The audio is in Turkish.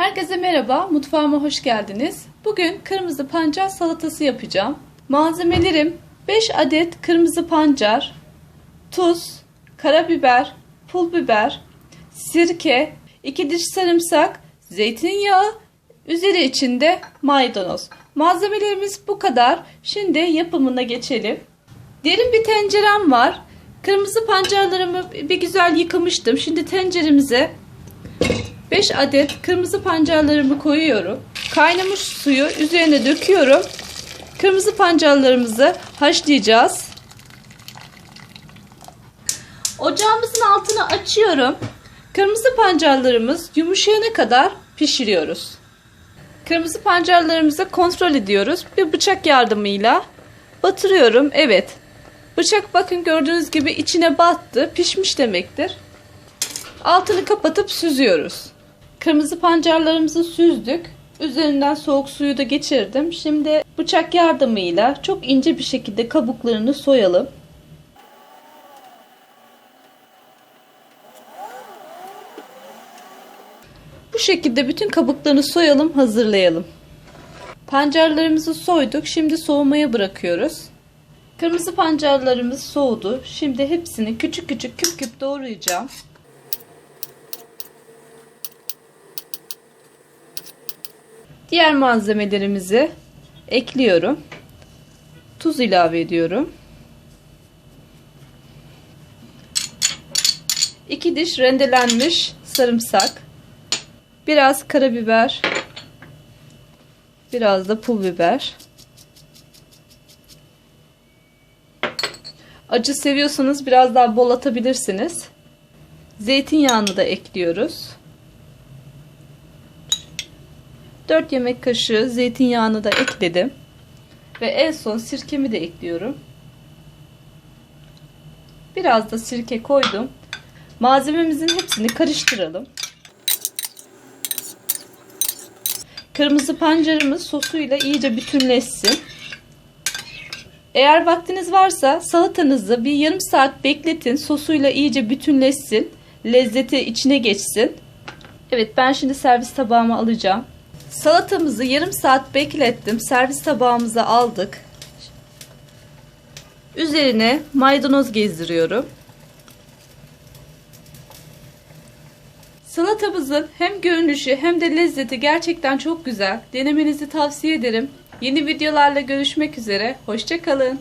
Herkese merhaba, mutfağıma hoş geldiniz. Bugün kırmızı pancar salatası yapacağım. Malzemelerim 5 adet kırmızı pancar, tuz, karabiber, pul biber, sirke, 2 diş sarımsak, zeytinyağı, üzeri içinde maydanoz. Malzemelerimiz bu kadar. Şimdi yapımına geçelim. Derin bir tencerem var. Kırmızı pancarlarımı bir güzel yıkamıştım. Şimdi tenceremize 5 adet kırmızı pancarlarımı koyuyorum. Kaynamış suyu üzerine döküyorum. Kırmızı pancarlarımızı haşlayacağız. Ocağımızın altını açıyorum. Kırmızı pancarlarımız yumuşayana kadar pişiriyoruz. Kırmızı pancarlarımızı kontrol ediyoruz. Bir bıçak yardımıyla batırıyorum. Evet. Bıçak bakın gördüğünüz gibi içine battı. Pişmiş demektir. Altını kapatıp süzüyoruz. Kırmızı pancarlarımızı süzdük. Üzerinden soğuk suyu da geçirdim. Şimdi bıçak yardımıyla çok ince bir şekilde kabuklarını soyalım. Bu şekilde bütün kabuklarını soyalım, hazırlayalım. Pancarlarımızı soyduk. Şimdi soğumaya bırakıyoruz. Kırmızı pancarlarımız soğudu. Şimdi hepsini küçük küçük küp küp doğrayacağım. Diğer malzemelerimizi ekliyorum. Tuz ilave ediyorum. 2 diş rendelenmiş sarımsak. Biraz karabiber. Biraz da pul biber. Acı seviyorsanız biraz daha bol atabilirsiniz. Zeytinyağını da ekliyoruz. 4 yemek kaşığı zeytinyağını da ekledim. Ve en son sirkemi de ekliyorum. Biraz da sirke koydum. Malzememizin hepsini karıştıralım. Kırmızı pancarımız sosuyla iyice bütünleşsin. Eğer vaktiniz varsa salatanızı bir yarım saat bekletin. Sosuyla iyice bütünleşsin. Lezzeti içine geçsin. Evet ben şimdi servis tabağıma alacağım. Salatamızı yarım saat beklettim. Servis tabağımıza aldık. Üzerine maydanoz gezdiriyorum. Salatamızın hem görünüşü hem de lezzeti gerçekten çok güzel. Denemenizi tavsiye ederim. Yeni videolarla görüşmek üzere. Hoşçakalın.